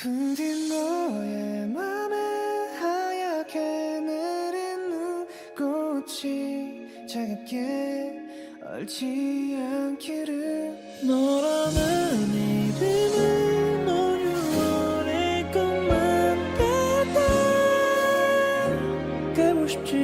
흔든 너의 맘에 하얗게 내린 눈꽃이 차갑게 얼지 않기를. 너라는 이름은 널 유월의 꿈만 같아. 가고 싶지.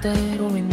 때로인